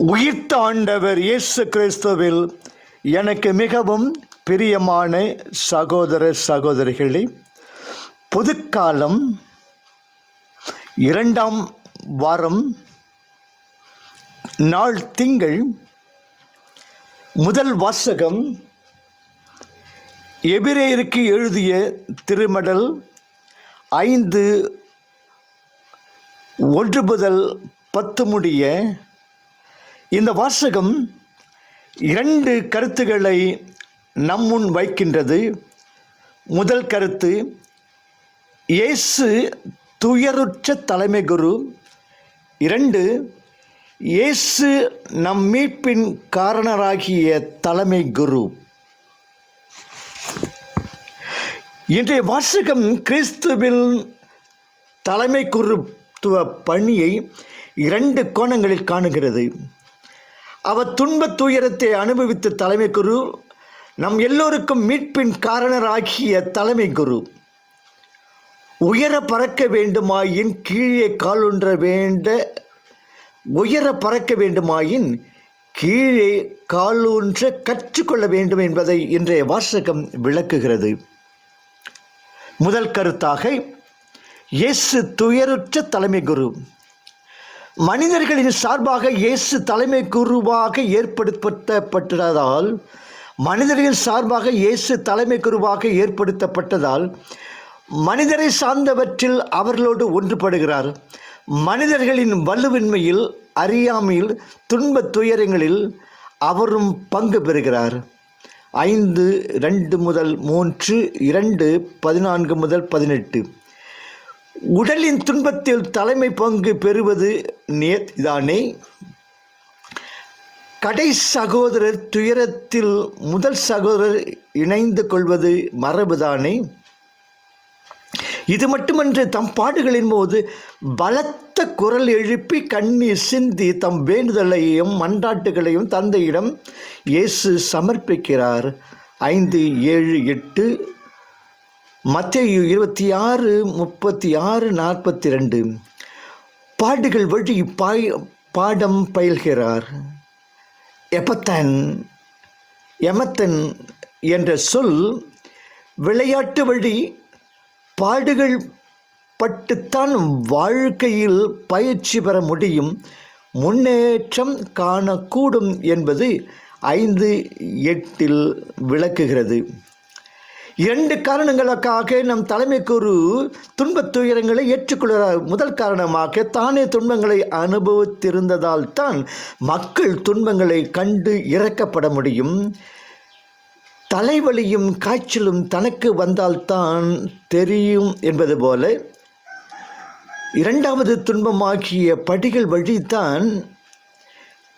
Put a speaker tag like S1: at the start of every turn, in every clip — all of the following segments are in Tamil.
S1: உயிர்த்த ஆண்டவர் இயேசு கிறிஸ்துவில் எனக்கு மிகவும் பிரியமான சகோதர சகோதரிகளே புதுக்காலம் இரண்டாம் வாரம் நாள் திங்கள் முதல் வாசகம் எபிரேயருக்கு எழுதிய திருமடல் ஐந்து ஒன்று முதல் பத்து முடிய இந்த வாசகம் இரண்டு கருத்துக்களை நம்முன் வைக்கின்றது. முதல் கருத்து இயேசு துயருற்ற தலைமை குரு. இரண்டு இயேசு நம் மீட்பின் காரணராகிய தலைமை குரு. இன்றைய வாசகம் கிறிஸ்துவில் தலைமை குருத்துவ பணியை இரண்டு கோணங்களில் காணுகிறது. அவர் துன்பத் துயரத்தை அனுபவித்த தலைமை குரு நம் எல்லோருக்கும் மீட்பின் காரணராகிய தலைமை குரு. உயர பறக்க வேண்டுமாயின் கீழே காலுன்ற வேண்ட உயர பறக்க வேண்டுமாயின் கீழே காலூன்ற கற்றுக்கொள்ள வேண்டும் என்பதை இன்றைய வாசகம் விளக்குகிறது. முதல் கருத்தாக இயேசு துயருற்ற தலைமை குரு. மனிதர்களின் சார்பாக இயேசு தலைமை குருவாக ஏற்படுத்தப்பட்டதால் மனிதர்களின் சார்பாக இயேசு தலைமை குருவாக ஏற்படுத்தப்பட்டதால் மனிதரை சார்ந்தவற்றில் அவர்களோடு ஒன்றுபடுகிறார். மனிதர்களின் வலுவின்மையில் அறியாமையில் துன்பத் துயரங்களில் அவரும் பங்கு பெறுகிறார். ஐந்து ரெண்டு முதல் மூன்று இரண்டு பதினான்கு முதல் பதினெட்டு. உடலின் துன்பத்தில் தலைமை பங்கு பெறுவது நேர்தானே கடை சகோதரர் துயரத்தில் முதல் சகோதரர் இணைந்து கொள்வது மரபுதானே இது மட்டுமன்று தம் பாடுகளின் போது பலத்த குரல் எழுப்பி கண்ணீர் சிந்தி தம் வேண்டுதலையும் மன்றாட்டுகளையும் தந்தையிடம் இயேசு சமர்ப்பிக்கிறார். ஐந்து ஏழு எட்டு மத்திய இருபத்தி ஆறு முப்பத்தி ஆறு நாற்பத்தி ரெண்டு பாடுகள் வழி பாய் பாடம் பயில்கிறார். எப்பத்தன் எமத்தன் என்ற சொல் விளையாட்டு வழி பாடுகள் பட்டுத்தான் வாழ்க்கையில் பயிற்சி பெற முடியும். முன்னேற்றம் காணக்கூடும் என்பது ஐந்து எட்டில் விளக்குகிறது. இரண்டு காரணங்களுக்காக நம் தலைமை குரு துன்பத் துயரங்களை ஏற்றுக்கொள்கிறார் முதல் காரணமாக தானே துன்பங்களை அனுபவித்திருந்ததால் தான் மக்கள் துன்பங்களை கண்டு இறக்கப்பட முடியும். தலைவலியும் காய்ச்சலும் தனக்கு வந்தால்தான் தெரியும் என்பது போல. இரண்டாவது துன்பமாகிய படிகள் வழித்தான்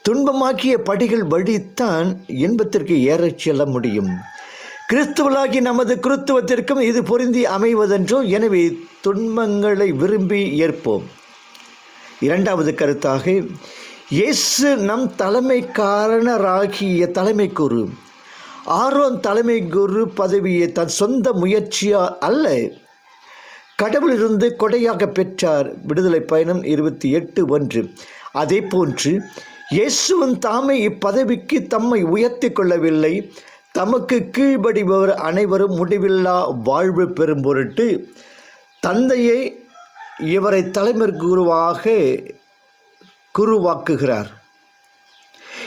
S1: துன்பமாக்கிய படிகள் வழித்தான் இன்பத்திற்கு ஏறச் செல்ல முடியும். கிறிஸ்துவலாகி நமது கிறித்துவத்திற்கும் இது பொருந்தி அமைவதென்றோ எனவே துன்பங்களை விரும்பி ஏற்போம். இரண்டாவது கருத்தாக இயேசு நம் தலைமை காரணராகிய தலைமை குரு ஆரோன் தலைமை குரு பதவியை தன் சொந்த முயற்சியா அல்ல கடவுளிலிருந்து கொடையாக பெற்றார். விடுதலை பயணம் இருபத்தி எட்டு ஒன்று. அதே போன்று இயேசுவன் தாமே இப்பதவிக்கு தம்மை உயர்த்தி கொள்ளவில்லை தமக்கு கீழ்படிபவர் அனைவரும் முடிவில்லா வாழ்வு பெறும் பொருட்டு தந்தையை இவரை தலைமை குருவாக குருவாக்குகிறார்.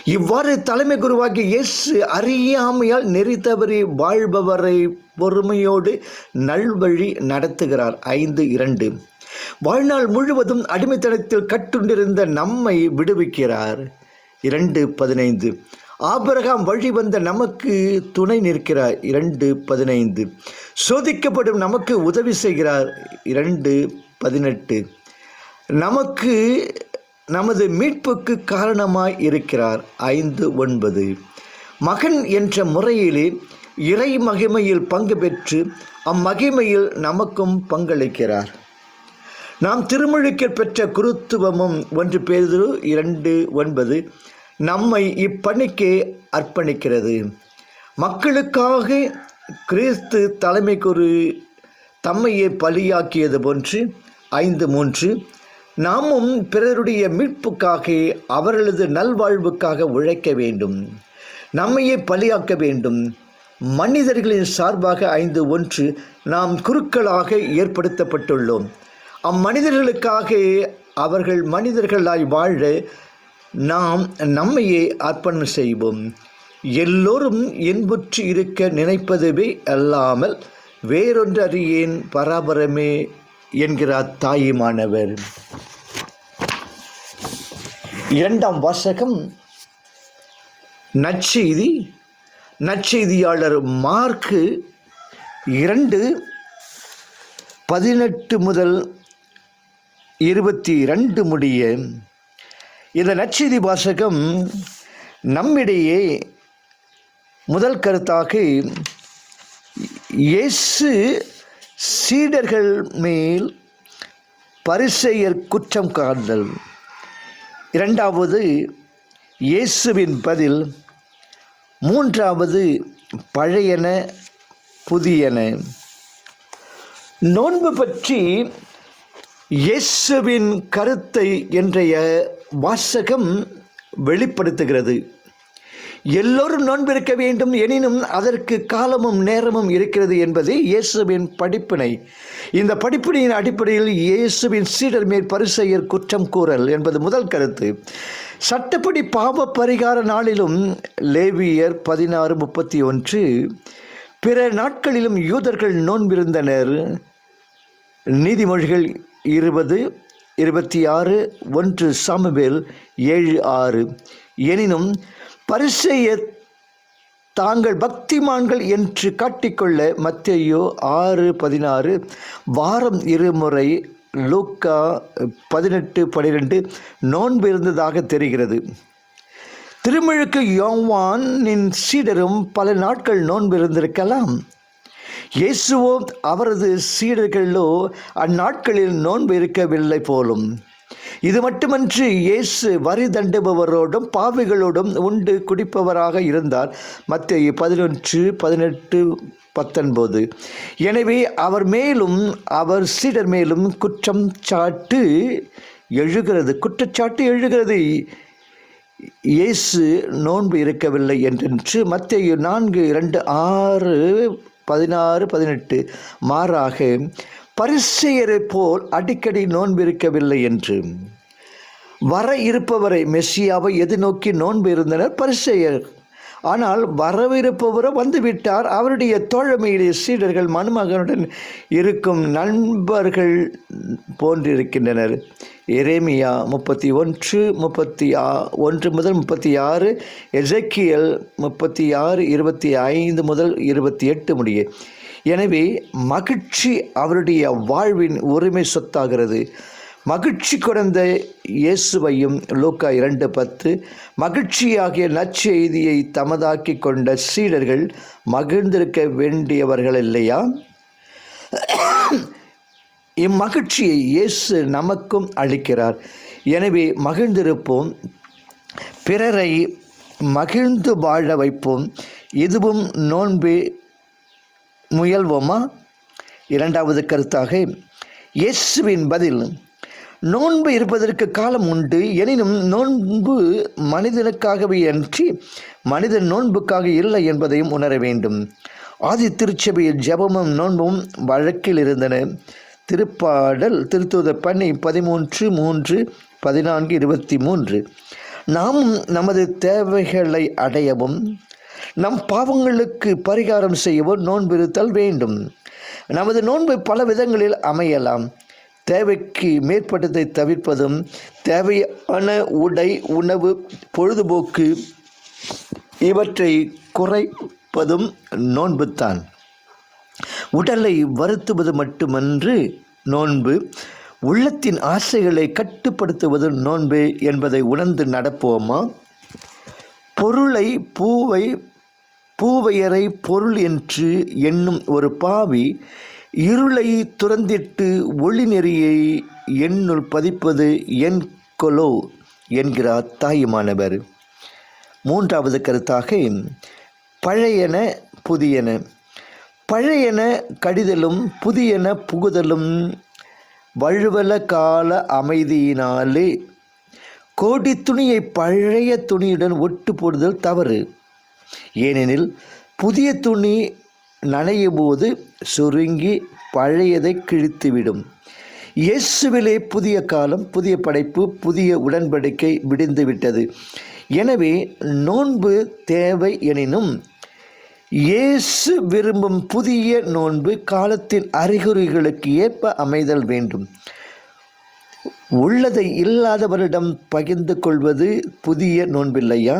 S1: இவ்வாறு தலைமை குருவாக்கி இயேசு அறியாமையால் நெறி தவறி வாழ்பவரை பொறுமையோடு நல்வழி நடத்துகிறார். ஐந்து இரண்டு. வாழ்நாள் முழுவதும் அடிமைத்தனத்தில் கட்டுண்டிருந்த நம்மை விடுவிக்கிறார். இரண்டு பதினைந்து. ஆபரகாம் வழி வந்த நமக்கு துணை நிற்கிறார். இரண்டு பதினைந்து. சோதிக்கப்படும் நமக்கு உதவி செய்கிறார். இரண்டு பதினெட்டு. நமக்கு நமது மீட்புக்கு காரணமாய் இருக்கிறார். ஐந்து ஒன்பது. மகன் என்ற முறையிலே இறை மகிமையில் பங்கு பெற்று அம்மகிமையில் நமக்கும் பங்களிக்கிறார். நாம் திருமொழிக்கல் பெற்ற குருத்துவமும் ஒன்று பேரு இரண்டு ஒன்பது. நம்மை இப்பணிக்கே அர்ப்பணிக்கிறது. மக்களுக்காக கிறிஸ்து தலைமைக்குரு தம்மையை பலியாக்கியது போன்று ஐந்து மூன்று நாமும் பிறருடைய மீட்புக்காக அவர்களது நல்வாழ்வுக்காக உழைக்க வேண்டும். நம்மையே பலியாக்க வேண்டும். மனிதர்களின் சார்பாக ஐந்து ஒன்று நாம் குருக்களாக ஏற்படுத்தப்பட்டுள்ளோம். அம்மனிதர்களுக்காக அவர்கள் மனிதர்களாய் வாழ நாம் நம்மையே அர்ப்பணம் செய்வோம். எல்லோரும் இன்புற்று இருக்க நினைப்பதுவே அல்லாமல் வேறொன்று அறியேன் பராபரமே என்கிறார் தாயுமானவர். இரண்டாம் வாசகம் நற்செய்தி நற்செய்தியாளர் மார்க்கு இரண்டு பதினெட்டு முதல் இருபத்தி ரெண்டு முடிய இந்த நச்செய்தி வாசகம் நம்மிடையே முதல் கருத்தாக இயேசு சீடர்கள் மேல் பரிசெயர் குற்றம் காண்தல். இரண்டாவது இயேசுவின் பதில். மூன்றாவது பழையன புதியன. நோன்பு பற்றி இயேசுவின் கருத்தை என்றைய வாசகம் வெளிப்படுத்துகிறது. எல்லோரும் நோன்பிருக்க வேண்டும் எனினும் அதற்கு காலமும் நேரமும் இருக்கிறது என்பது இயேசுவின் படிப்பினை. இந்த படிப்பினையின் அடிப்படையில் இயேசுவின் சீடர் மேல் பரிசெயர் குற்றம் கூறல் என்பது முதல் கருத்து. சட்டப்படி பாவ பரிகார நாளிலும் லேவியர் பதினாறு முப்பத்தி ஒன்று பிற நாட்களிலும் யூதர்கள் நோன்பிருந்தனர். நீதிமொழிகள் இருபது இருபத்தி ஆறு ஒன்று சாமுவேல் ஏழு ஆறு. எனினும் பரிசெயர் தாங்கள் பக்திமான்கள் என்று காட்டிக்கொள்ள மத்தையோ ஆறு பதினாறு வாரம் இருமுறை லூக்கா பதினெட்டு பனிரெண்டு நோன்பு இருந்ததாக தெரிகிறது. திருமிழுக்கு யோவானின் சீடரும் பல நாட்கள் நோன்பு இருந்திருக்கலாம். இயேசுவோ அவரது சீடர்களோ அந்நாட்களில் நோன்பு இருக்கவில்லை போலும். இது மட்டுமன்றி இயேசு வரி தண்டுபவரோடும் பாவிகளோடும் உண்டு குடிப்பவராக இருந்தார். மத்திய பதினொன்று பதினெட்டு பத்தொன்பது. எனவே அவர் மேலும் அவர் சீடர் மேலும் குற்றம் சாட்டு எழுகிறது. குற்றச்சாட்டு எழுகிறது. இயேசு நோன்பு இருக்கவில்லை என்றென்று மத்திய நான்கு இரண்டு ஆறு பதினாறு பதினெட்டு. மாறாக பரிசெயரை போல் அடிக்கடி நோன்பு இருக்கவில்லை என்று. வர இருப்பவரை மெஸ்ஸியாவை எதிர்நோக்கி நோன்பு இருந்தனர் பரிசெயர். ஆனால் வரவிருப்பவரோ வந்துவிட்டார். அவருடைய தோழமையிலே சீடர்கள் மணமகனுடன் இருக்கும் நண்பர்கள் போன்றிருக்கின்றனர். எரேமியா முப்பத்தி ஒன்று முப்பத்தி ஆ ஒன்று முதல் முப்பத்தி ஆறு எசக்கியல் முப்பத்தி ஆறு இருபத்தி ஐந்து முதல் இருபத்தி எட்டு முடிய. எனவே மகிழ்ச்சி அவருடைய வாழ்வின் உரிமை சொத்தாகிறது. மகிழ்ச்சி குறைந்த இயேசுவையும் லூக்கா இரண்டு பத்து. மகிழ்ச்சியாகிய நற்செய்தியை தமதாக்கி கொண்ட சீடர்கள் மகிழ்ந்திருக்க வேண்டியவர்கள் இல்லையா? இம்மகிழ்ச்சியை இயேசு நமக்கும் அளிக்கிறார். எனவே மகிழ்ந்திருப்போம். பிறரை மகிழ்ந்து வாழ வைப்போம். இதுவும் நோன்பு முயல்வோமா? இரண்டாவது கருத்தாக இயேசுவின் பதில் நோன்பு இருப்பதற்கு காலம் உண்டு. எனினும் நோன்பு மனிதனுக்காகவே அன்றி மனிதன் நோன்புக்காக இல்லை என்பதையும் உணர வேண்டும். ஆதி திருச்சபையில் ஜெபமும் நோன்பும் வழக்கில் இருந்தன. திருப்பாடல் திருத்துவத பண்ணி பதிமூன்று மூன்று பதினான்கு இருபத்தி மூன்று. நாமும் நமது தேவைகளை அடையவும் நம் பாவங்களுக்கு பரிகாரம் செய்யவும் நோன்பிருத்தல் வேண்டும். நமது நோன்பு பல விதங்களில் அமையலாம். தேவைக்கு மேற்பட்டதை தவிர்ப்பதும் தேவையான உடை உணவு பொழுதுபோக்கு இவற்றை குறைப்பதும் நோன்புத்தான். உடலை வருத்துவது மட்டுமன்று நோன்பு உள்ளத்தின் ஆசைகளை கட்டுப்படுத்துவது நோன்பு என்பதை உணர்ந்து நடப்போமா? பொருளை பூவை பூவையரை பொருள் என்று எண்ணும் ஒரு பாவி இருளை துறந்திட்டு ஒளி நெறியை என்னுள் பதிப்பது என் கொலோ என்கிறார் தாயுமானவர். மூன்றாவது கருத்தாக பழையன புதியன. பழையன கடிதலும் புதியன புகுதலும் வழுவல கால அமைதியினாலே கோடி துணியை பழைய துணியுடன் ஒட்டு போடுதல் தவறு. ஏனெனில் புதிய துணி நனையும் போது சுருங்கி பழையதை கிழித்துவிடும். இயேசுவிலே புதிய காலம் புதிய படைப்பு புதிய உடன்படிக்கை விடிந்துவிட்டது. எனவே நோன்பு தேவை எனினும் இயேசு விரும்பும் புதிய நோன்பு காலத்தின் அறிகுறிகளுக்கு ஏற்ப அமைதல் வேண்டும். உள்ளதை இல்லாதவரிடம் பகிர்ந்து கொள்வது புதிய நோன்பில்லையா?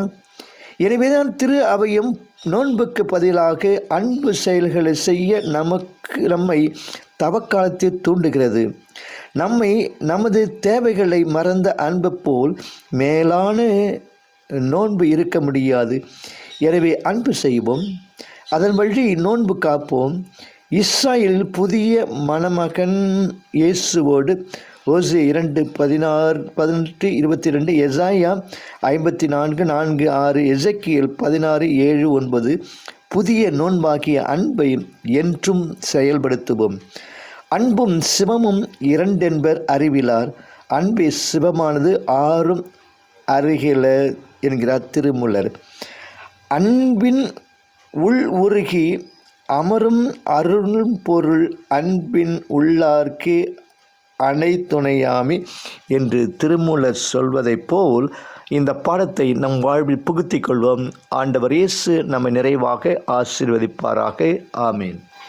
S1: எனவேதான் திரு அவையும் நோன்புக்கு பதிலாக அன்பு செயல்களை செய்ய நமக்கு நம்மை தவக்காலத்தில் தூண்டுகிறது. நம்மை நமது தேவைகளை மறந்த அன்பு போல் மேலான நோன்பு இருக்க முடியாது. எனவே அன்பு செய்வோம். அதன் வழி நோன்பு காப்போம். இஸ்ராயலில் புதிய மணமகன் இயேசுவோடு ஓசே இரண்டு பதினாறு பதினெட்டு இருபத்தி ரெண்டு எசாயா ஐம்பத்தி நான்கு நான்கு ஆறு எசக்கியல் பதினாறு ஏழு ஒன்பது. புதிய நோன்பாகிய அன்பை என்றும் செயல்படுத்துவோம். அன்பும் சிவமும் இரண்டென்பர் அறிவிலார். அன்பே சிவமானது ஆறும் அருகில என்கிறார் திருமுலர். அன்பின் உள் உருகி அமரும் அருள் பொருள் அன்பின் உள்ளார்க்கு அனைத்துணையாமி என்று திருமூலர் சொல்வதைப் போல் இந்த பாடத்தை நம் வாழ்வில் புகுத்திக் கொள்வோம். ஆண்டவர் இயேசு நம்மை நிறைவாக ஆசீர்வதிப்பாராக. ஆமீன்.